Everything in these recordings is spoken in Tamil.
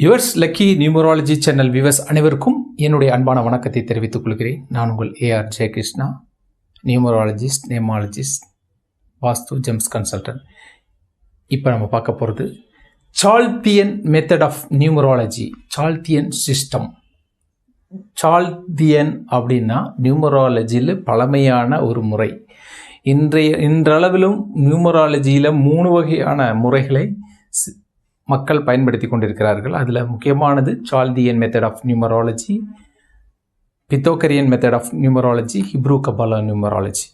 Yours lucky numerology channel viewers அனைவருக்கும் என்னுடைய அன்பான வணக்கத்தை தெரிவித்துக் கொள்கிறேன். நான் உங்கள் AR Jayakrishna numerologist namologist vastu gems consultant இப்போ நம்ம பார்க்க போகிறது Chaldean method of numerology Chaldean system Chaldean அப்படின்னா நியூமராலஜியில் பழமையான ஒரு முறை. இன்றைய இன்றளவிலும் நியூமராலஜியில் மூணு வகையான முறைகளை சி- மக்கள் பயன்படுத்தி கொண்டிருக்கிறார்கள். அதில் முக்கியமானது Chaldean method of numerology Pythagorean method of numerology Hebrew Kabbalah numerology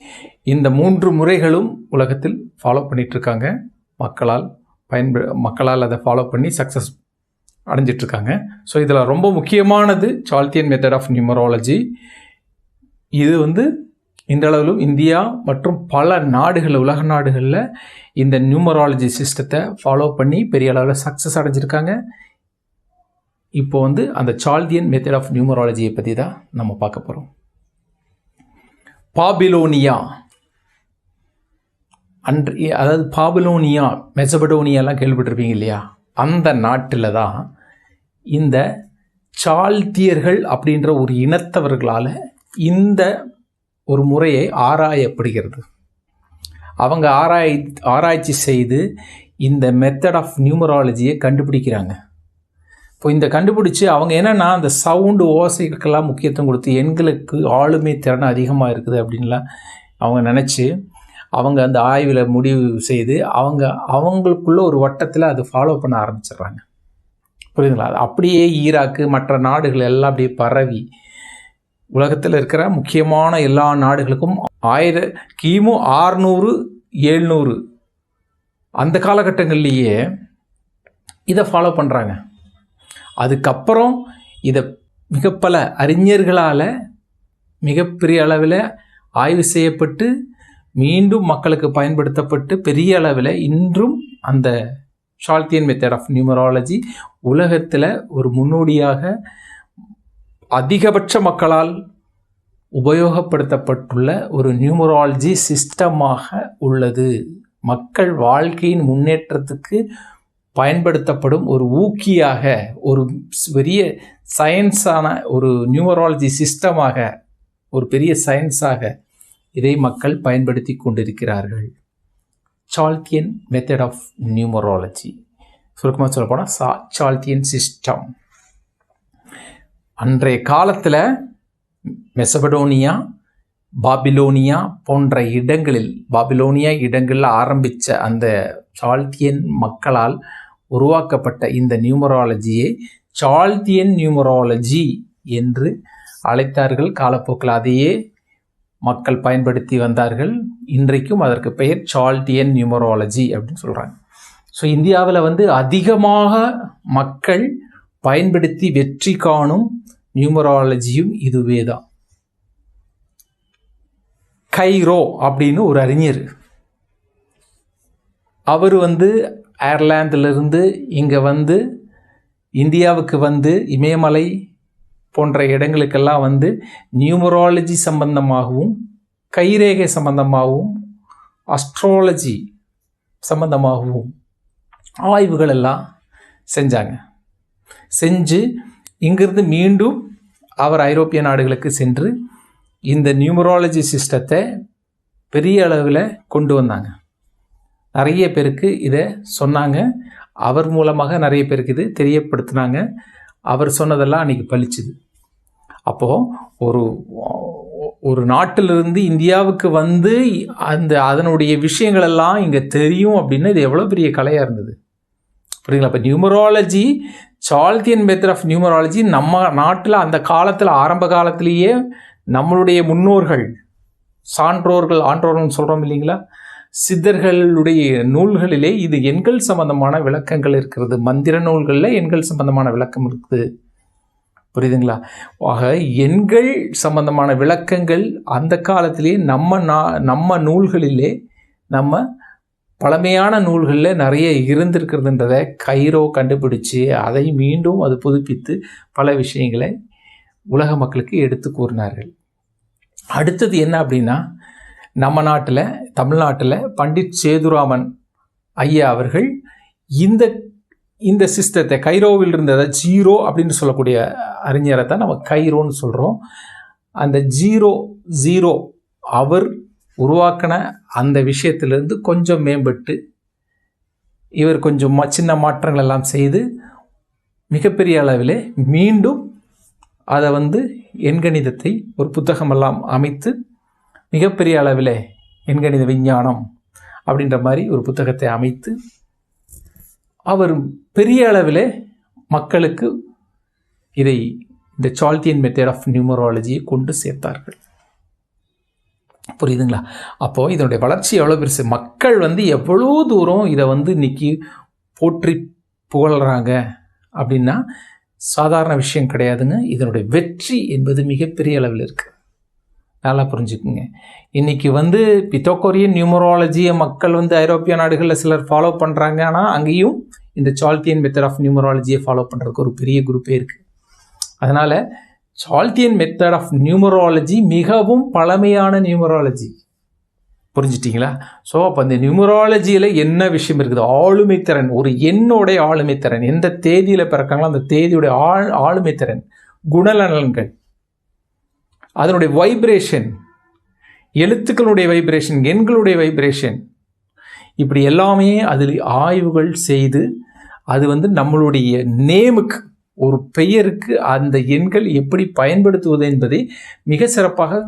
இந்த மூன்று முறைகளும் உலகத்தில் ஃபாலோ பண்ணிகிட்ருக்காங்க மக்களால் பயன்ப மக்களால் அதை ஃபாலோ பண்ணி சக்ஸஸ் அடைஞ்சிட்ருக்காங்க ஸோ இதில் ரொம்ப முக்கியமானது சால்தியன் மெத்தட் ஆஃப் நியூமராலஜி இது வந்து இன்றளவிலும் இந்தியா மற்றும் பல நாடுகள் உலக நாடுகளில் இந்த நியூமராலஜி சிஸ்டத்தை ஃபாலோ பண்ணி பெரிய அளவில் சக்ஸஸ் அடைஞ்சிருக்காங்க. இப்போ வந்து அந்த சால்தியன் மெத்தட் ஆஃப் நியூமராலஜியை பற்றி தான் நம்ம பார்க்க போகிறோம் பாபிலோனியா. அன்று அதாவது பாபிலோனியா மெசபடோனியாலாம் கேள்விப்பட்டிருப்பீங்க இல்லையா? அந்த நாட்டில் தான் இந்த சால்தியர்கள் அப்படின்ற ஒரு இனத்தவர்களால் இந்த ஒரு முறையை ஆராயப்படுகிறது. அவங்க ஆராய் ஆராய்ச்சி செய்து இந்த மெத்தட் ஆஃப் நியூமராலஜியை கண்டுபிடிக்கிறாங்க. இப்போ இந்த கண்டுபிடிச்சி அவங்க என்னென்னா அந்த சவுண்டு ஓசைகளுக்கெல்லாம் முக்கியத்துவம் கொடுத்து எண்களுக்கு ஆளுமை திறன் அதிகமாக இருக்குது அப்படின்லாம் அவங்க நினச்சி அவங்க அந்த ஆய்வில் முடிவு செய்து அவங்க அவங்களுக்குள்ள ஒரு வட்டத்தில் அது ஃபாலோ பண்ண ஆரம்பிச்சிடுறாங்க. புரியுதுங்களா? அப்படியே ஈராக்கு மற்ற நாடுகள் எல்லாம் அப்படியே பரவி உலகத்தில் இருக்கிற முக்கியமான எல்லா நாடுகளுக்கும் ஆயிர கிமு ஆறுநூறு எழுநூறு. அந்த காலகட்டங்கள்லேயே இதை ஃபாலோ பண்ணுறாங்க அதுக்கப்புறம் இதை மிக பல அறிஞர்களால் மிகப்பெரிய அளவில் ஆய்வு செய்யப்பட்டு மீண்டும் மக்களுக்கு பயன்படுத்தப்பட்டு பெரிய அளவில் இன்றும் அந்த ஷால்தியன் மெத்தட் ஆஃப் நியூமராலஜி உலகத்தில் ஒரு முன்னோடியாக அதிகபட்ச மக்களால் உபயோகப்படுத்தப்பட்டுள்ள ஒரு நியூமராலஜி சிஸ்டமாக உள்ளது. மக்கள் வாழ்க்கையின் முன்னேற்றத்துக்கு பயன்படுத்தப்படும் ஒரு ஊக்கியாக ஒரு பெரிய சயின்ஸான ஒரு நியூமராலஜி சிஸ்டமாக ஒரு பெரிய சயின்ஸாக இதை மக்கள் பயன்படுத்தி கொண்டிருக்கிறார்கள். Chaldean method of numerology. சுருக்கமாக சொல்லப்போனால் சா சால்த்தியன் சிஸ்டம். அன்றைய காலத்தில் மெசபடோனியா பாபிலோனியா போன்ற இடங்களில் பாபிலோனியா இடங்களில் ஆரம்பித்த அந்த சால்தியன் மக்களால் உருவாக்கப்பட்ட இந்த நியூமராலஜியை சால்தியன் நியூமராலஜி என்று அழைத்தார்கள். காலப்போக்கில் அதையே மக்கள் பயன்படுத்தி வந்தார்கள். இன்றைக்கும் அதற்கு பெயர் சால்டியன் நியூமராலஜி அப்படின்னு சொல்கிறாங்க ஸோ இந்தியாவில் வந்து அதிகமாக மக்கள் பயன்படுத்தி வெற்றி காணும் நியூமராலஜியும் இதுவே தான் கைரோ அப்படின்னு ஒரு அறிஞர். அவர் வந்து அயர்லாந்திலிருந்து இங்கே வந்து இந்தியாவுக்கு வந்து இமயமலை போன்ற இடங்களுக்கெல்லாம் வந்து நியூமராலஜி சம்பந்தமாகவும் கைரேகை சம்பந்தமாகவும் அஸ்ட்ராலஜி சம்பந்தமாகவும் ஆய்வுகள் எல்லாம் செஞ்சாங்க. செஞ்சு இங்கிருந்து மீண்டும் அவர் ஐரோப்பிய நாடுகளுக்கு சென்று இந்த நியூமராலஜி சிஸ்டத்தை பெரிய அளவில் கொண்டு வந்தாங்க. நிறைய பேருக்கு இதை சொன்னாங்க. அவர் மூலமாக நிறைய பேருக்கு இது தெரியப்படுத்தினாங்க. அவர் சொன்னதெல்லாம் அன்றைக்கி பளிச்சுது. அப்போது ஒரு ஒரு நாட்டிலிருந்து இந்தியாவுக்கு வந்து அந்த அதனுடைய விஷயங்களெல்லாம் இங்கே தெரியும் அப்படின்னா இது எவ்வளோ பெரிய கலையாக இருந்தது. புரியுங்களா இப்போ numerology Chaldean method of numerology நம்ம நாட்டில் அந்த காலத்தில் ஆரம்ப காலத்திலேயே நம்மளுடைய முன்னோர்கள் சான்றோர்கள் ஆன்றோர்கள் சொல்கிறோம் இல்லைங்களா? சித்தர்களுடைய நூல்களிலே இது எண்கள் சம்பந்தமான விளக்கங்கள் இருக்கிறது. மந்திர நூல்களில் எண்கள் சம்பந்தமான விளக்கம் இருக்குது. புரியுதுங்களா? ஆக எண்கள் சம்பந்தமான விளக்கங்கள் அந்த காலத்திலேயே நம்ம நா நம்ம நூல்களிலே நம்ம பழமையான நூல்களில் நிறைய இருந்திருக்கிறதுன்றதை கைரோ கண்டுபிடிச்சு அதை மீண்டும் அது புதுப்பித்து பல விஷயங்களை உலக மக்களுக்கு எடுத்து கூறினார்கள். அடுத்தது என்ன அப்படின்னா நம்ம நாட்டில் தமிழ்நாட்டில் பண்டிட் சேதுராமன் ஐயா அவர்கள் இந்த இந்த சிஸ்டத்தை கைரோவில் இருந்ததை ஜீரோ அப்படின்னு சொல்லக்கூடிய அறிஞரை தான் நம்ம கைரோன்னு சொல்கிறோம் அந்த ஜீரோ ஜீரோ அவர் உருவாக்கின அந்த விஷயத்திலிருந்து கொஞ்சம் மேம்பட்டு இவர் கொஞ்சம் சின்ன மாற்றங்கள் எல்லாம் செய்து மிகப்பெரிய அளவிலே மீண்டும் அதை வந்து எண்கணிதத்தை ஒரு புத்தகமெல்லாம் அமைத்து மிகப்பெரிய அளவிலே எண்கணித விஞ்ஞானம் அப்படின்ற மாதிரி ஒரு புத்தகத்தை அமைத்து அவர் பெரிய அளவிலே மக்களுக்கு இதை இந்த சால்தியன் மெத்தட் ஆஃப் நியூமராலஜியை கொண்டு சேர்த்தார்கள். புரியுதுங்களா? அப்போது இதனுடைய வளர்ச்சி எவ்வளோ பெருசு? மக்கள் வந்து எவ்வளோ தூரம் இதை வந்து இன்னைக்கு போற்றி புகழ்கிறாங்க அப்படின்னா சாதாரண விஷயம் கிடையாதுங்க. இதனுடைய வெற்றி என்பது மிகப்பெரிய அளவில் இருக்குது நல்லா புரிஞ்சுக்குங்க. இன்றைக்கி வந்து பித்தோகொரியன் நியூமரோலஜியை மக்கள் வந்து ஐரோப்பிய நாடுகளில் சிலர் ஃபாலோ பண்ணுறாங்க ஆனால் அங்கேயும் இந்த சால்த்தியன் மெத்தட் ஆஃப் நியூமராலஜியை ஃபாலோ பண்ணுறதுக்கு ஒரு பெரிய குரூப்பே இருக்குது அதனால் சால்டியன் மெத்தட் ஆஃப் நியூமராலஜி மிகவும் பழமையான நியூமராலஜி புரிஞ்சிட்டிங்களா? ஸோ அப்போ அந்த நியூமராலஜியில் என்ன விஷயம் இருக்குது? ஆளுமை திறன் ஒரு எண்ணுடைய ஆளுமை திறன் எந்த தேதியில் பிறக்காங்களோ அந்த தேதியுடைய ஆள் ஆளுமை திறன் குணநலன்கள். அதனுடைய வைப்ரேஷன் எழுத்துக்களுடைய வைப்ரேஷன் எண்களுடைய வைப்ரேஷன் இப்படி எல்லாமே அதில் ஆய்வுகள் செய்து அது வந்து நம்மளுடைய நேமுக்கு ஒரு பெயருக்கு அந்த எண்கள் எப்படி பயன்படுத்துவது என்பதை மிக சிறப்பாக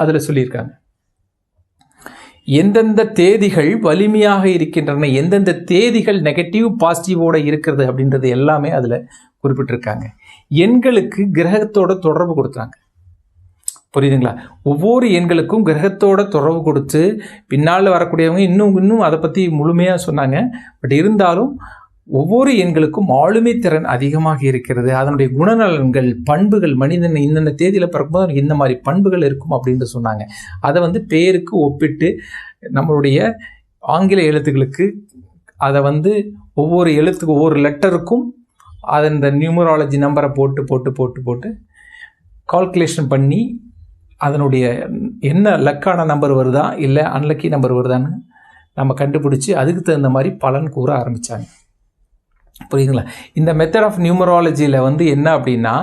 அதில் சொல்லியிருக்காங்க. எந்தெந்த தேதிகள் வலிமையாக இருக்கின்றன எந்தெந்த தேதிகள் நெகட்டிவ் பாசிட்டிவோட இருக்கிறது அப்படின்றது எல்லாமே அதில் குறிப்பிட்டிருக்காங்க. எண்களுக்கு கிரகத்தோட தொடர்பு கொடுத்தாங்க புரியுதுங்களா? ஒவ்வொரு எண்களுக்கும் கிரகத்தோட தொடர்பு கொடுத்து பின்னால் வரக்கூடியவங்க இன்னும் இன்னும் அதை பற்றி முழுமையாக சொன்னாங்க. பட் இருந்தாலும் ஒவ்வொரு எண்களுக்கும் ஆளுமை திறன் அதிகமாக இருக்கிறது. அதனுடைய குணநலன்கள் பண்புகள் மனிதன் இந்தந்த தேதியில் பிறக்கும்போது இந்த மாதிரி பண்புகள் இருக்கும் அப்படின்னு சொன்னாங்க. அதை வந்து பேருக்கு ஒப்பிட்டு நம்மளுடைய ஆங்கில எழுத்துக்களுக்கு அதை வந்து ஒவ்வொரு எழுத்துக்கு ஒவ்வொரு லெட்டருக்கும் அதை இந்த நியூமராலஜி நம்பரை போட்டு போட்டு போட்டு போட்டு கால்குலேஷன் பண்ணி அதனுடைய என்ன லக்கான நம்பர் வருதா இல்லை அன்லக்கி நம்பர் வருதான்னு நம்ம கண்டுபிடிச்சி அதுக்கு தகுந்த மாதிரி பலன் கூற ஆரம்பித்தாங்க புரியுதுங்களா? இந்த மெத்தட் ஆஃப் நியூமராலஜியில் வந்து என்ன அப்படின்னா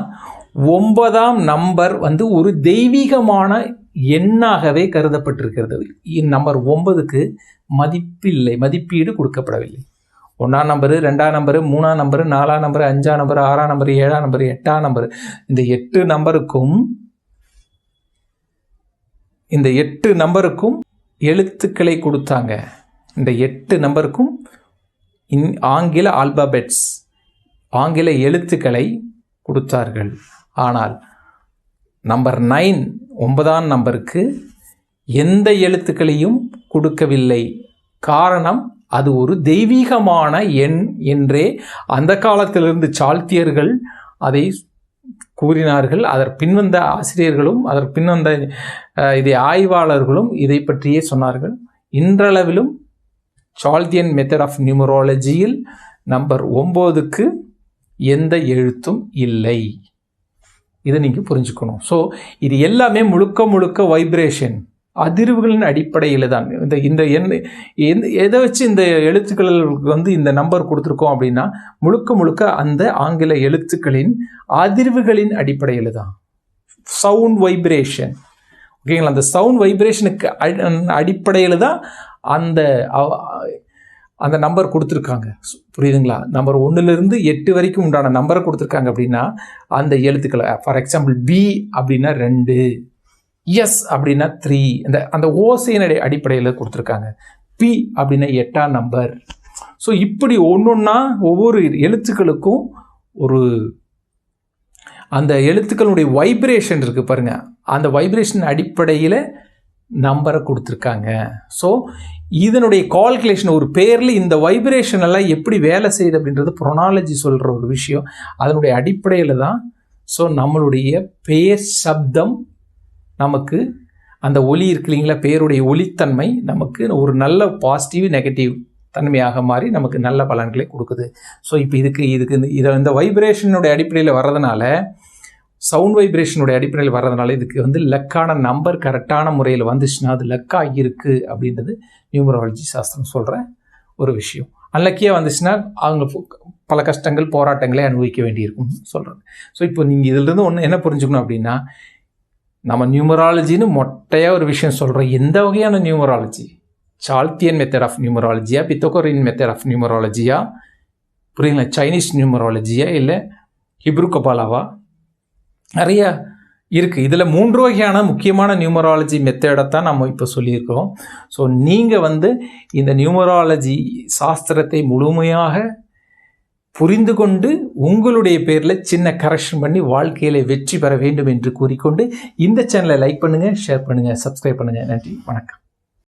ஒன்பதாம் நம்பர் வந்து ஒரு தெய்வீகமான எண்ணாகவே கருதப்பட்டிருக்கிறது. நம்பர் ஒன்பதுக்கு மதிப்பில்லை மதிப்பீடு கொடுக்கப்படவில்லை. ஒன்றாம் நம்பரு ரெண்டாம் நம்பரு மூணாம் நம்பரு நாலாம் நம்பரு அஞ்சாம் நம்பரு ஆறாம் நம்பரு ஏழாம் நம்பரு எட்டாம் நம்பரு இந்த எட்டு நம்பருக்கும் இந்த எட்டு நம்பருக்கும் எழுத்துக்களை கொடுத்தாங்க. இந்த எட்டு நம்பருக்கும் இன் ஆங்கில ஆல்பபெட்ஸ் ஆங்கில எழுத்துக்களை கொடுத்தார்கள். ஆனால் நம்பர் நைன் ஒன்பதாம் நம்பருக்கு எந்த எழுத்துக்களையும் கொடுக்கவில்லை. காரணம் அது ஒரு தெய்வீகமான எண் என்றே அந்த காலத்திலிருந்து சால்த்தியர்கள் அதை கூறினார்கள். அதற்கு பின்வந்த ஆசிரியர்களும் அதற்கு பின்வந்த இதை ஆய்வாளர்களும் இதை பற்றியே சொன்னார்கள். இன்றளவிலும் சால்தியன் மெத்தட் ஆஃப் நியூமராலஜியில் நம்பர் ஒம்போதுக்கு எந்த எழுத்தும் இல்லை. இதை நீங்கள் புரிஞ்சுக்கணும். ஸோ இது எல்லாமே முழுக்க முழுக்க வைப்ரேஷன் அதிர்வுகளின் அடிப்படையில் தான். இந்த இந்த எண் எந்த எதை வச்சு இந்த எழுத்துக்கள் வந்து இந்த நம்பர் கொடுத்துருக்கோம் அப்படின்னா முழுக்க முழுக்க அந்த ஆங்கில எழுத்துக்களின் அதிர்வுகளின் அடிப்படையில் தான். சவுண்ட் வைப்ரேஷன் ஓகேங்களா? அந்த சவுண்ட் வைப்ரேஷனுக்கு அடிப்படையில் தான் அந்த அந்த நம்பர் கொடுத்துருக்காங்க. புரியுதுங்களா? நம்பர் ஒன்றுலேருந்து எட்டு வரைக்கும் உண்டான நம்பரை கொடுத்துருக்காங்க அப்படின்னா அந்த எழுத்துக்களை ஃபார் எக்ஸாம்பிள் பி அப்படின்னா ரெண்டு எஸ் அப்படின்னா த்ரீ இந்த அந்த ஓசையின் அடிப்படையில் கொடுத்துருக்காங்க. பி அப்படின்னா எட்டாம் நம்பர் ஸோ இப்படி ஒன்றுன்னா ஒவ்வொரு எழுத்துக்களுக்கும் ஒரு அந்த எழுத்துக்களுடைய வைப்ரேஷன் இருக்குது பாருங்கள் அந்த வைப்ரேஷன் அடிப்படையில் நம்பரை கொடுத்துருக்காங்க. ஸோ இதனுடைய கால்குலேஷன் ஒரு பேரில் இந்த வைப்ரேஷன் எல்லாம் எப்படி வேலை செய்யுது அப்படின்றது ப்ரொனாலஜி சொல்கிற ஒரு விஷயம். அதனுடைய அடிப்படையில் தான் ஸோ நம்மளுடைய பேர் சப்தம் நமக்கு அந்த ஒலி இருக்கு இல்லைங்களா பேருடைய ஒலித்தன்மை நமக்கு ஒரு நல்ல பாசிட்டிவ் நெகட்டிவ் தன்மையாக மாறி நமக்கு நல்ல பலன்களை கொடுக்குது. ஸோ இப்போ இதுக்கு இதுக்கு இந்த இதை இந்த வைப்ரேஷனுடைய அடிப்படையில் வர்றதுனால சவுண்ட் வைப்ரேஷனுடைய அடிப்படையில் வர்றதுனால இதுக்கு வந்து லக்கான நம்பர் கரெக்டான முறையில் வந்துச்சுன்னா அது லக்காக இருக்குது அப்படின்றது நியூமராலஜி சாஸ்திரம் சொல்கிற ஒரு விஷயம். அன்லக்கியாக வந்துச்சுன்னா அவங்க பல கஷ்டங்கள் போராட்டங்களை அனுபவிக்க வேண்டியிருக்கும்னு சொல்கிறாங்க ஸோ இப்போ நீங்கள் இதிலிருந்து ஒன்று என்ன புரிஞ்சுக்கணும் அப்படின்னா நம்ம நியூமராலஜின்னு மொட்டையாக ஒரு விஷயம் சொல்கிறோம் எந்த வகையான நியூமராலஜி? சால்த்தியன் மெத்தட் ஆஃப் நியூமராலஜியா பித்தோகரின் மெத்தட் ஆஃப் நியூமராலஜியா புரியுங்களா சைனீஸ் நியூமராலஜியா இல்லை ஹிப்ரு கபாலாவா நிறைய இருக்குது இதில் மூன்று வகையான முக்கியமான நியூமராலஜி மெத்தேடை தான் நம்ம இப்போ சொல்லியிருக்கிறோம். ஸோ நீங்கள் வந்து இந்த நியூமராலஜி சாஸ்திரத்தை முழுமையாக புரிந்து கொண்டு உங்களுடைய பேரில் சின்ன கரெக்ஷன் பண்ணி வாழ்க்கையில் வெற்றி பெற வேண்டும் என்று கூறிக்கொண்டு இந்த சேனலை லைக் பண்ணுங்கள் ஷேர் பண்ணுங்கள் சப்ஸ்கிரைப் பண்ணுங்கள் நன்றி வணக்கம்.